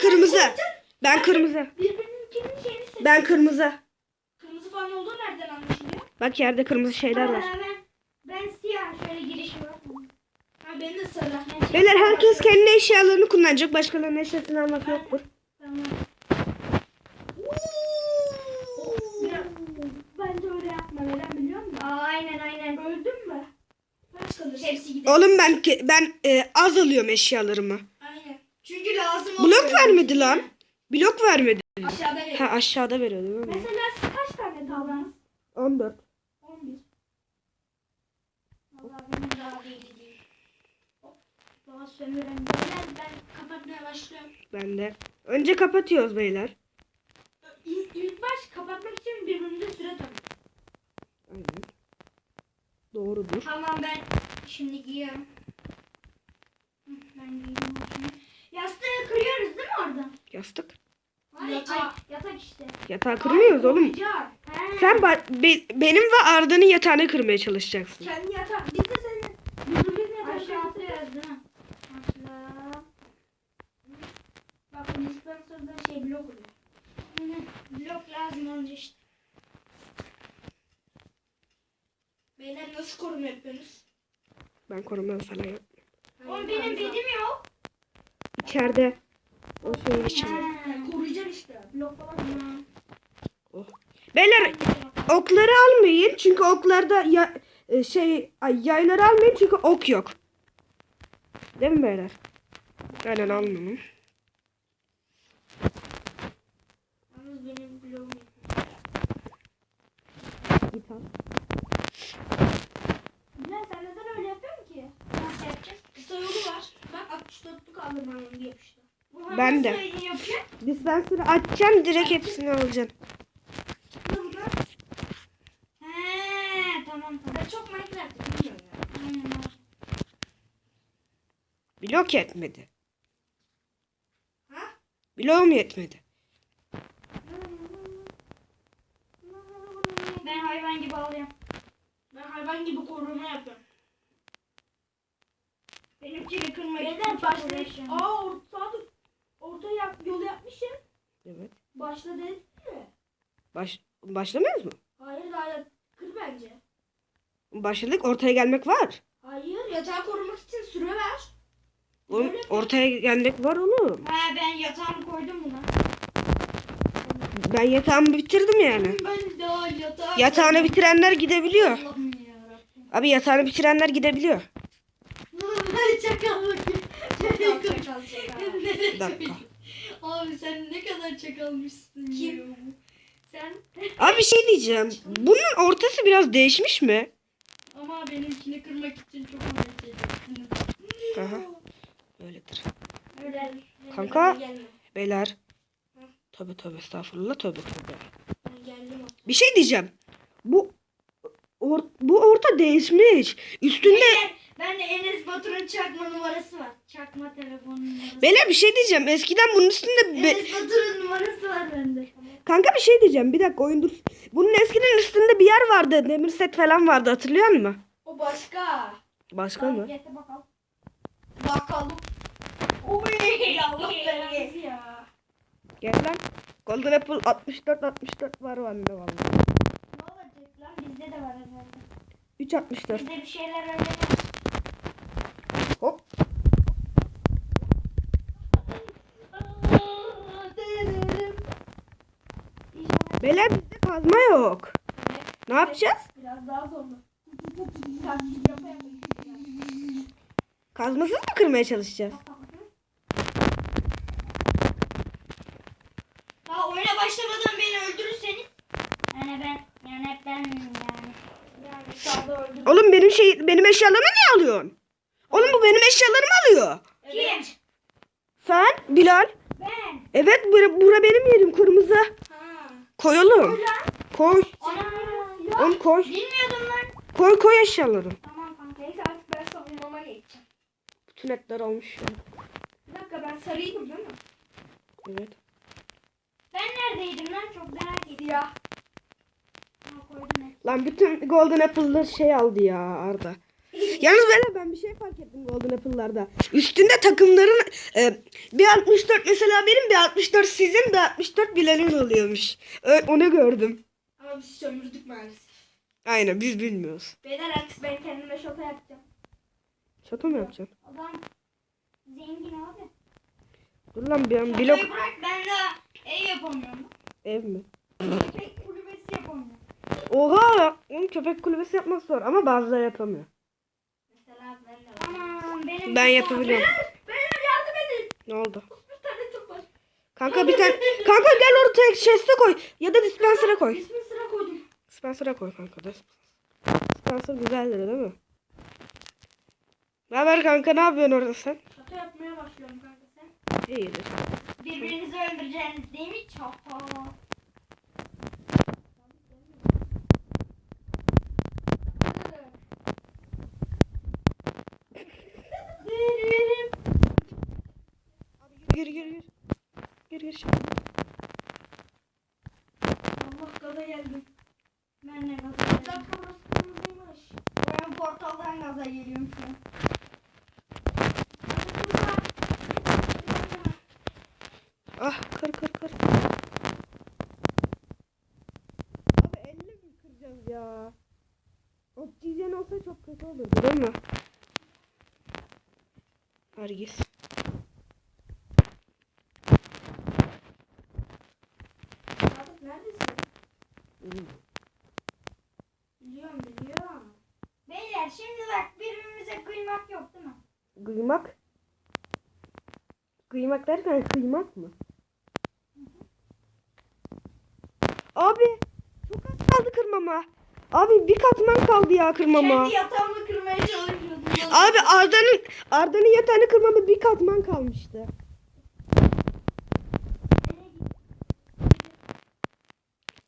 Kırmızı. Ben kırmızı. Birbirininkinin şeyini seç. Ben kırmızı. Kırmızı falan olduğu nereden anlaşılıyor? Bak yerde kırmızı şeyler var. Aa, ben, ben siyah şöyle giriş var. Ha benim de sarı. Beyler herkes kendi eşyalarını kullanacak. Başkalarının eşyasını almak yoktur. Tamam. Biraz- Bence öyle yapma neden biliyor musun? Aa, aynen aynen. Öldün mü? Kaç kalır? Hepsi gider. Oğlum ben ke- ben e, az alıyorum eşyalarımı. Blok vermedi lan. Blok vermedi. Aşağıda verin. Ha aşağıda veriyor değil mi? Mesela siz kaç tane tavlanız? 14. 11. Vallahi benim daha değil. Daha sömüren beyler ben kapatmaya başlıyorum. Ben de. Önce kapatıyoruz beyler. İlk, ilk baş kapatmak için birbirimize süre tanı. Aynen. Doğrudur. Tamam ben şimdi giyiyorum. Hı, Ben giydim bunu. Yastığı kırıyoruz değil mi orada? Yastık. Yatak. yatak işte. Yatağı kırmıyoruz oğlum. Sen be- benim ve Arda'nın yatağını kırmaya çalışacaksın. kendi yatak. Biz de senin birbirimizin yatağı Aşağı atıyoruz değil mi? Aşağı. Bak bu dispenser'da şey blok oluyor. Blok lazım olunca işte. Beyler nasıl koruma yapıyorsunuz? Ben koruma falan yap. Oğlum benim bedim yok. İçeride. O şeyin içinde. Koruyacaksın işte. Blok falan. Oh. Beyler okları almayın çünkü oklarda ya, e, şey ay, yayları almayın çünkü ok yok. Değil mi beyler? Aynen almayın. Git al. Bilal sen neden öyle yapıyorsun ki? Nasıl yapacağız? Kısa yolu var. Bak 64'lük aldım ben onu yapıştı. Ben de. Dispenser'ı açacaksın direkt hepsini var. Blok yetmedi. Ha? Bloğum yetmedi. Ben hayvan gibi alıyorum. Ben hayvan gibi koruma yapıyorum. Benimkini kırmak Beyler başlayın. Aa or Sadık. Orta yap, yol yapmışım. Evet. Başla dedi mi? Baş başlamıyoruz mu? Hayır daha yap. Kır bence. Başladık ortaya gelmek var. Hayır yatağı korumak için süre ver. Oğlum Öyle mi? ortaya gelmek var oğlum. He ben yatağımı koydum buna. Ben yatağımı bitirdim yani. Ben daha yatağı Yatağını bitirenler gidebiliyor. Allah'ım yarabbim. Abi yatağını bitirenler gidebiliyor. çakal bakayım. Çakal dakika. Abi sen ne kadar çakalmışsın Kim? Sen Abi bir şey diyeceğim. Bunun ortası biraz değişmiş mi? ama benimkini kırmak için çok uğraşacaksınız. Aha. Öyledir. Öyle. Kanka. Gelme. Beyler. Tövbe tövbe estağfurullah tövbe tövbe. Ben geldim. Bir şey diyeceğim. Bu or, bu orta değişmiş. Üstünde ben de Enes Batur'un çakma numarası var. Çakma telefon numarası. Beyler bir şey diyeceğim. Eskiden bunun üstünde be- Enes Batur'un numarası var bende. Kanka bir şey diyeceğim. Bir dakika oyun dur. Bunun eskiden üstünde bir yer vardı. Demir set falan vardı. Hatırlıyor musun? O başka. Başka mı? Getir bakalım. Bakalım. Oy Allah ya. Gel lan. Golden Apple 64 64 var bende vallahi. Ne olacak lan bizde de var herhalde. 3 64. Biz de bir şeyler öğreniriz. Hop. Beyler bizde kazma yok. Ne yapacağız? Biraz daha zorlu. Kazmasız mı kırmaya çalışacağız? Daha oyuna başlamadan beni öldürürseniz. Yani ben, yani hep ben yani. Yani sağda. Oğlum benim şey benim eşyalarımı niye alıyorsun? Oğlum bu benim eşyalarımı alıyor. Kim? Sen Bilal. Ben. Evet bura, bura benim yerim kırmızı. Koyalım. Koy. Ana. Oğlum koy. Bilmiyordum lan. Koy koy eşyaları. Tamam kanka. Neyse artık ben savunmama geçeceğim. Bütün etler olmuş. ya. Bir dakika ben sarıydım değil mi? Evet. Ben neredeydim lan çok merak ediyorum. Lan bütün Golden Apple'da şey aldı ya Arda. Yalnız böyle ben bir şey fark ettim Golden Apple'larda. Üstünde takımların e, bir 64 mesela benim bir 64 sizin bir 64 Bilal'in oluyormuş. Ö- onu gördüm. Ama biz sömürdük maalesef. Aynen biz bilmiyoruz. Beyler artık ben kendime şoka yapacağım. Şaka mı yapacaksın? Adam zengin abi. Dur lan bir an Şakayı blok bırak ben de ev yapamıyorum. ev mi? Köpek kulübesi yapamıyorum. Oha! Onun köpek kulübesi yapması zor ama bazıları yapamıyor. Mesela ben de Aman benim Ben yapabiliyorum. Beyler, yardım edin. Ne oldu? Bir tane top var. Kanka bir tane kanka gel ortaya chest'e koy ya da dispenser'a koy. İsmi sıra koydum. Dispenser'a koy kanka. Dispenser güzeldir değil mi? Ne haber kanka ne yapıyorsun orada sen? Şaka yapmaya başlıyorum kanka sen. İyidir. Birbirinizi öldüreceğiniz değil mi? Çapa. Gir gir gir. Gir gir. Allah gaza geldim. Ben ne gaza geldim? Zaten burası kırmızıymış. Ben portaldan gaza geliyorum şu an. Ah kır kır kır. Abi elle mi kıracağız ya? Oksijen olsa çok kötü olurdu değil mi? Nergis. Sadık neredesin? Biliyorum biliyorum. Beyler şimdi bak birbirimize kıymak yok değil mi? Kıymak. Kıymak derken kıymak mı? Abi çok az kaldı kırmama. Abi bir katman kaldı ya kırmama. Kendi yatağımı kırmaya çalışıyordum. Abi Arda'nın Arda'nın yatağını kırmama bir katman kalmıştı.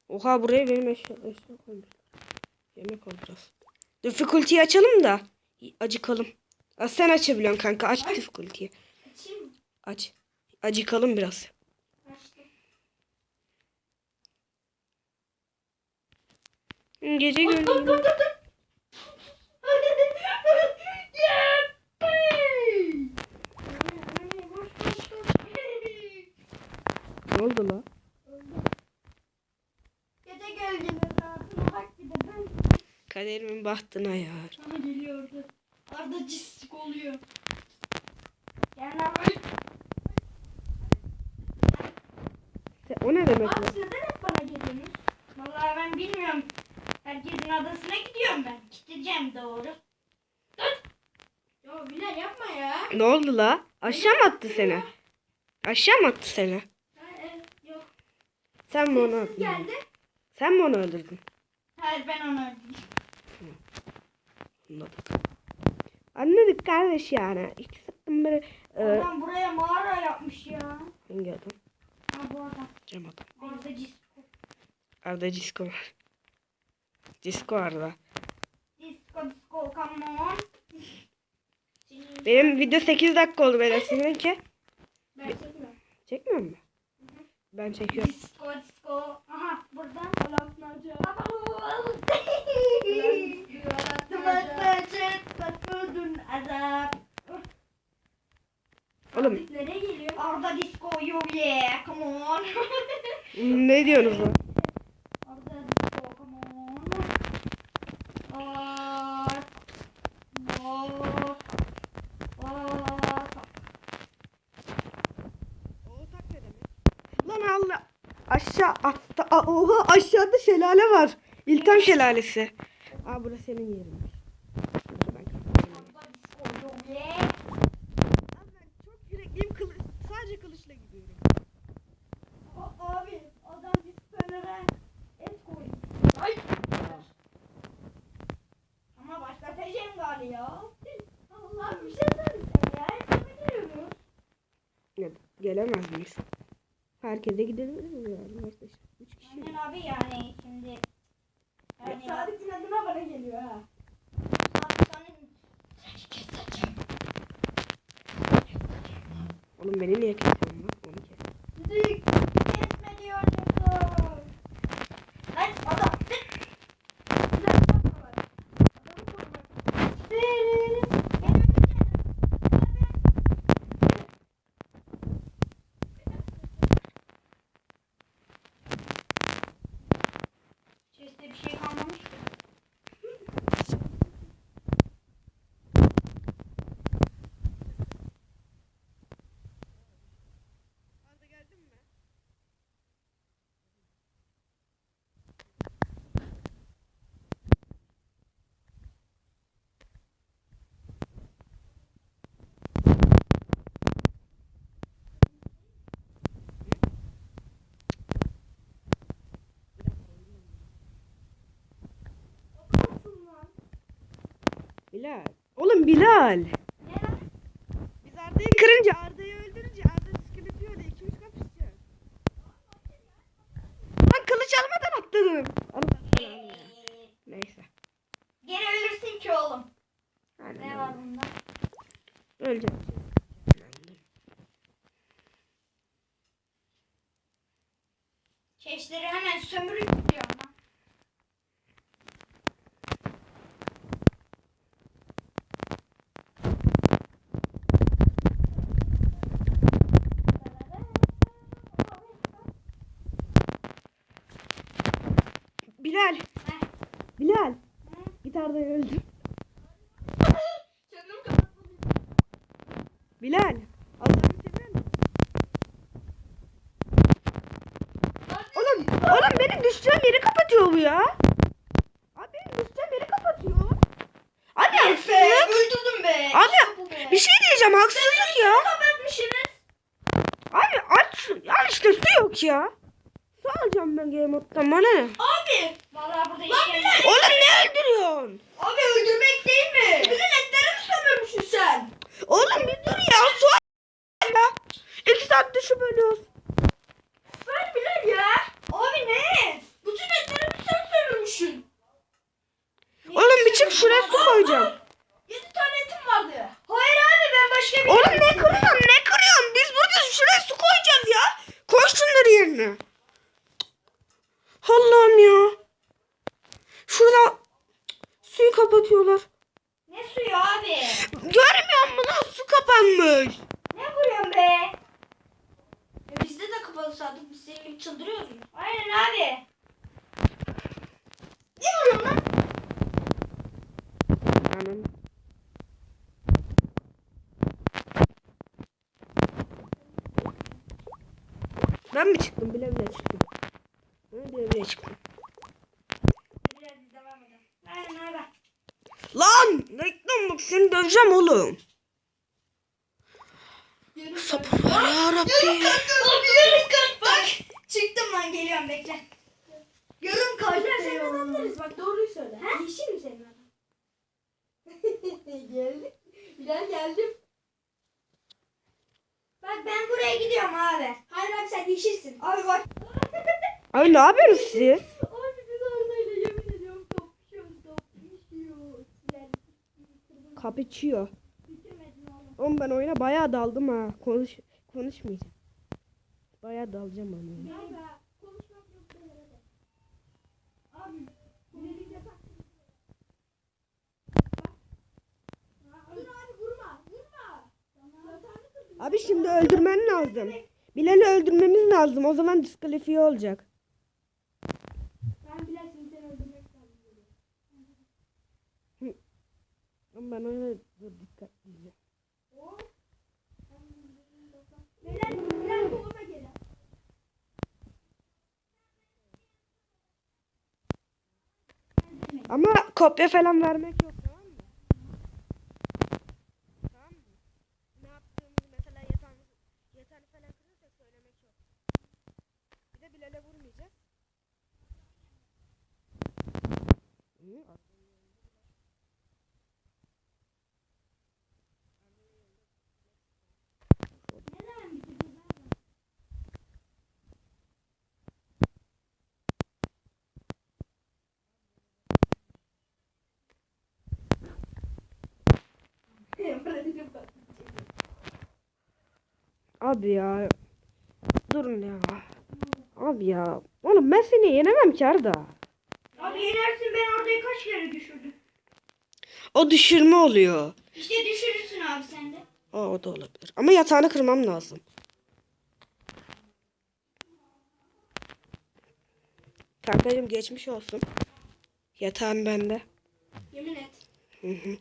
Oha buraya benim eşya, eşya koymuşlar. Yemek alacağız. Difficulty'yi açalım da acıkalım. Aa, sen açabiliyorsun kanka. Aç difficulty'yi. Aç. Acıkalım biraz. Gece koş. Ne oldu la? Gece gölgeleri rahatına bak bir de ben. Kaderimin bahtına yar. Sana geliyordu. Arda cistik oluyor. Gel lan. Sen- O ne demek Abi siz neden hep bana geliyorsunuz? Vallahi ben bilmiyorum. Herkesin adasına gidiyorum ben. Gideceğim doğru. Dur. Ya Bilal yapma ya. Ne oldu la? Aşağı mı attı seni? Aşağı mı attı seni? Ha, evet, yok. Sen mi onu Siz öldürdün? geldi. Sen mi onu öldürdün? Hayır ben onu öldürdüm. Anladık. Anladık kardeş yani. İki biri. Ee, Adam buraya mağara yapmış ya. hangi adam? Ha bu adam. Cem adam. Arda cistik. Arda Disco var. Disco Arda. Disco disco come on. Benim video 8 dakika oldu böyle seninki. Ben çekmiyorum. Çekmiyor mu? Ben çekiyorum. Disco disco. Aha buradan. Alatmaca. Alatmaca. Patladın azap. Oğlum Nereye geliyor? Arda disco yo yeah come on. Ne diyorsunuz lan? Aşağı attı. Aa, oha aşağıda şelale var. İltam şelalesi. Aa burası senin yerin. Abi çok yürekliyim kılıç. Sadece kılıçla gidiyorum. Abi diskolere et koydu. Ay. Ama başlatacağım galiba. Allah bir şey söyleyeceğim ya. Yapabiliyor muyuz? Ya, gelemez miyiz? Herkese gidelim yani. Başta işte üç kişi. Aynen abi yani şimdi. Yani Sadık'ın adına bana geliyor ha. Oğlum beni niye kesiyorsun lan? Onu kes. Dik kesme diyorsun. Lan adam. Biraz bakma bak. Adamı korumak. Seni Bilal. Lan? Biz Arda'yı kırınca Arda'yı öldürünce Arda sıkıntı diyor da ikimiz kapışacağız. Lan kılıç almadan atladım. Allah. Neyse. Gene ölürsün ki oğlum. Aynen Ne var bunda? Öleceğim. Keşleri hemen sömürüp gidiyor ama. Bilal. Heh. Bilal. Hı? Git Arda'yı öldür. Canım kapattı. Bilal. Allah'ını seversen. Oğlum, oğlum benim düşeceğim yeri kapatıyor bu ya. Abi benim düşeceğim yeri kapatıyor. Abi haksızlık. öldürdüm be. Abi bir şey diyeceğim haksızlık ya. kapatmışsınız. Abi aç al işte su yok ya. Su alacağım ben game moddan bana ne? Abi. Oğlum ne öldürüyorsun? Abi öldürmek değil mi? Bütün etleri mi sömürmüşsün sen? Oğlum bir dur ya su al ya. İki saattir şu bölüyoruz. Ver Bilal ya. Abi ne? Bütün etleri mi sen sömürmüşsün? Oğlum bir çık şuraya su koyacağım. Yedi tane etim vardı. Hayır abi ben başka bir... Oğlum ne kırıyorsun ne kırıyorsun? Biz burada şuraya su koyacağız ya. Koy şunları yerine. Allah'ım ya. Şurada suyu kapatıyorlar. Ne suyu abi? Görmüyor musun lan su kapanmış. Ne vuruyorsun be? E bizde de kapalı sadık. Biz senin gibi çıldırıyoruz. Aynen abi. Ne vuruyorsun lan? Anam. Ben mi çıktım? Bile bile çıktım. Ben bile bile çıktım. Biraz biz devam edelim. Aynen abi. Lan! Seni döveceğim oğlum. Sabır var ya Rabbi. Yarım kart bak. Çıktım lan geliyorum bekle. Yarım Bilal sen neden deriz bak doğruyu söyle. He? Yeşil mi senin adam? geldi. Bilal geldim. Bak ben buraya gidiyorum abi. Hayır abi sen yeşilsin. Abi bak. Abi ne yapıyorsunuz siz? Abi biz oradayla yemin ediyorum topuşuyoruz topuşuyoruz. Bilal Kapıçıyor. oğlum. Ben oyuna bayağı daldım ha. Konuş konuşmayacağım. Bayağı dalacağım kırdın. Abi şimdi öldürmen lazım. Bilal'i öldürmemiz lazım. O zaman diskalifiye olacak. Ben Bilal seni seni öldürmek lazım. Ama ben oyuna dur dikkatli. Bilal Bilal koluma gel. Ama kopya falan vermek yok tamam mı? Tamam mı? Ne yaptığımızı mesela yatağını, yatağını falan kırırsa söylemek yok. Bir de Bilal'e vurmayacağız. Hı, Abi ya. Durun ya. Abi ya. Oğlum ben seni yenemem ki Arda. Abi yenersin ben orayı kaç kere düşürdüm. O düşürme oluyor. İşte düşürürsün abi sen de. O, o da olabilir. Ama yatağını kırmam lazım. Kankacığım geçmiş olsun. Yatağın bende. Yemin et. Hı hı.